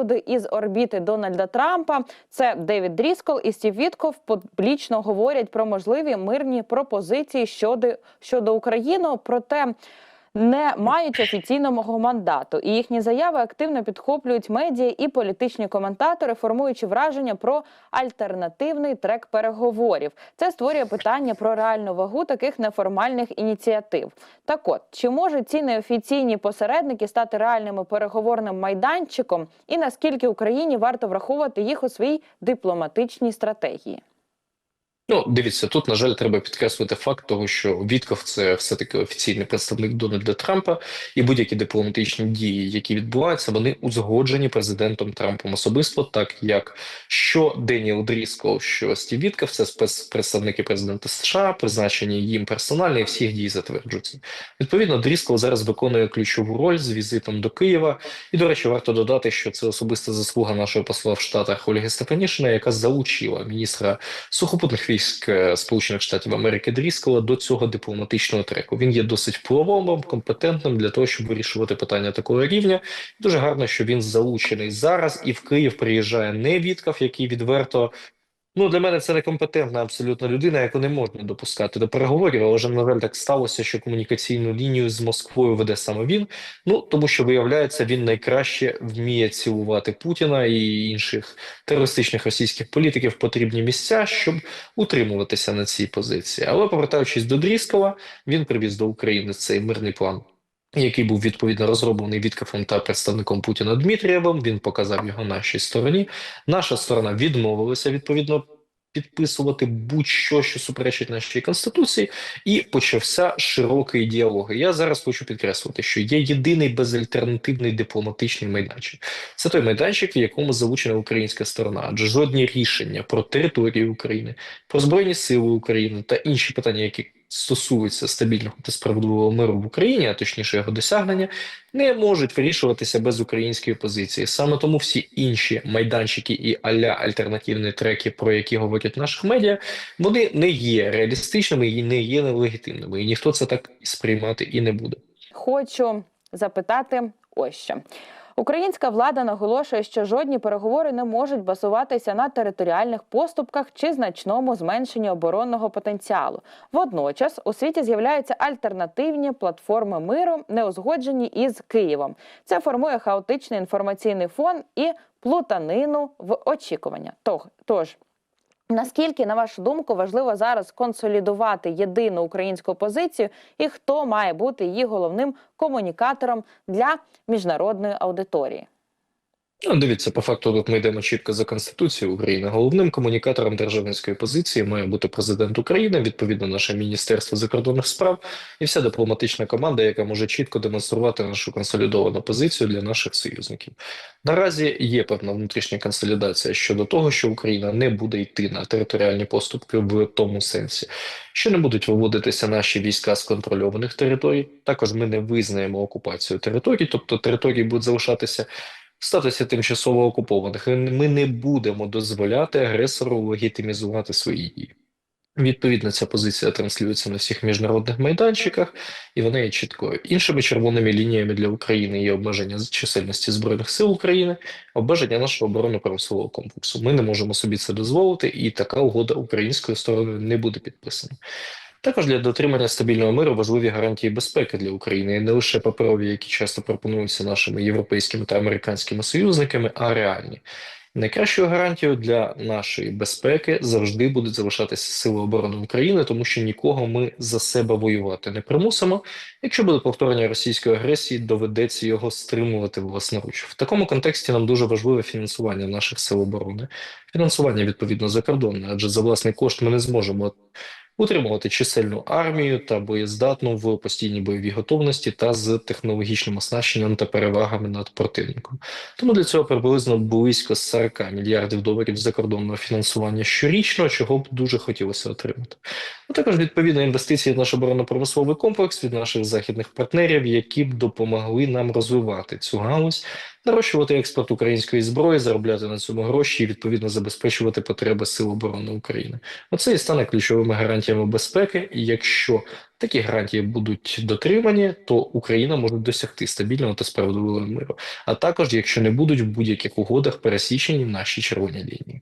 люди із орбіти Дональда Трампа. Це Девід Дріскол і Стів Вітков публічно говорять про можливі мирні пропозиції щодо, щодо України. Проте не мають офіційного мандату, і їхні заяви активно підхоплюють медіа і політичні коментатори, формуючи враження про альтернативний трек переговорів. Це створює питання про реальну вагу таких неформальних ініціатив. Так от, чи можуть ці неофіційні посередники стати реальними переговорним майданчиком, і наскільки Україні варто враховувати їх у своїй дипломатичній стратегії? Ну, дивіться, тут, на жаль, треба підкреслити факт того, що Вітков це все-таки офіційний представник Дональда Трампа, і будь-які дипломатичні дії, які відбуваються, вони узгоджені президентом Трампом особисто, так як що Деніел Дріскол, що Стів Вітков, це спецпредставники президента США, призначені їм персонально, і всіх дій затверджуються. Відповідно, Дріскол зараз виконує ключову роль з візитом до Києва. І, до речі, варто додати, що це особиста заслуга нашого посла в Штатах Ольги Стефанішина, яка залучила міністра сухопутних військ військ е, Сполучених Штатів Америки Дріскала до цього дипломатичного треку. Він є досить впливовим, компетентним для того, щоб вирішувати питання такого рівня. Дуже гарно, що він залучений зараз, і в Київ приїжджає не Віткав, який відверто Ну, для мене це некомпетентна абсолютно людина, яку не можна допускати до переговорів. Але вже на жаль, так сталося, що комунікаційну лінію з Москвою веде саме він. Ну тому що виявляється, він найкраще вміє цілувати Путіна і інших терористичних російських політиків в потрібні місця, щоб утримуватися на цій позиції. Але повертаючись до Дріскова, він привіз до України цей мирний план який був відповідно розроблений Віткафом та представником Путіна Дмитрієвим. Він показав його нашій стороні. Наша сторона відмовилася відповідно підписувати будь-що, що суперечить нашій конституції, і почався широкий діалог. Я зараз хочу підкреслити, що є єдиний безальтернативний дипломатичний майданчик. Це той майданчик, в якому залучена українська сторона, адже жодні рішення про територію України, про збройні сили України та інші питання, які стосуються стабільного та справедливого миру в Україні, а точніше його досягнення, не можуть вирішуватися без української позиції. Саме тому всі інші майданчики і аля альтернативні треки, про які говорять наших медіа, вони не є реалістичними і не є нелегітимними. І ніхто це так сприймати і не буде. Хочу запитати ось що. Українська влада наголошує, що жодні переговори не можуть базуватися на територіальних поступках чи значному зменшенні оборонного потенціалу. Водночас у світі з'являються альтернативні платформи миру, не узгоджені із Києвом. Це формує хаотичний інформаційний фон і плутанину в очікування. Тож Наскільки, на вашу думку, важливо зараз консолідувати єдину українську позицію, і хто має бути її головним комунікатором для міжнародної аудиторії? Ну, дивіться, по факту тут ми йдемо чітко за Конституцією України. Головним комунікатором державницької позиції має бути президент України, відповідно, наше Міністерство закордонних справ і вся дипломатична команда, яка може чітко демонструвати нашу консолідовану позицію для наших союзників. Наразі є певна внутрішня консолідація щодо того, що Україна не буде йти на територіальні поступки в тому сенсі, що не будуть виводитися наші війська з контрольованих територій. Також ми не визнаємо окупацію територій, тобто території будуть залишатися в статусі тимчасово окупованих. Ми не будемо дозволяти агресору легітимізувати свої дії. Відповідно, ця позиція транслюється на всіх міжнародних майданчиках, і вона є чіткою. Іншими червоними лініями для України є обмеження чисельності збройних сил України, обмеження нашого оборонно-промислового комплексу. Ми не можемо собі це дозволити, і така угода українською стороною не буде підписана. Також для дотримання стабільного миру важливі гарантії безпеки для України і не лише паперові, які часто пропонуються нашими європейськими та американськими союзниками, а реальні. Найкращою гарантією для нашої безпеки завжди будуть залишатися сили оборони України, тому що нікого ми за себе воювати не примусимо. Якщо буде повторення російської агресії, доведеться його стримувати власноруч. В такому контексті нам дуже важливе фінансування наших сил оборони, фінансування відповідно закордонне, адже за власний кошт ми не зможемо утримувати чисельну армію та боєздатну в постійній бойовій готовності та з технологічним оснащенням та перевагами над противником. Тому для цього приблизно близько 40 мільярдів доларів закордонного фінансування щорічно, чого б дуже хотілося отримати. А також відповідно інвестиції в наш оборонно-промисловий комплекс від наших західних партнерів, які б допомогли нам розвивати цю галузь нарощувати експорт української зброї, заробляти на цьому гроші і відповідно забезпечувати потреби Сил оборони України. Оце і стане ключовими гарантіями безпеки. І якщо такі гарантії будуть дотримані, то Україна може досягти стабільного та справедливого миру. А також, якщо не будуть в будь-яких угодах пересічені наші червоні лінії.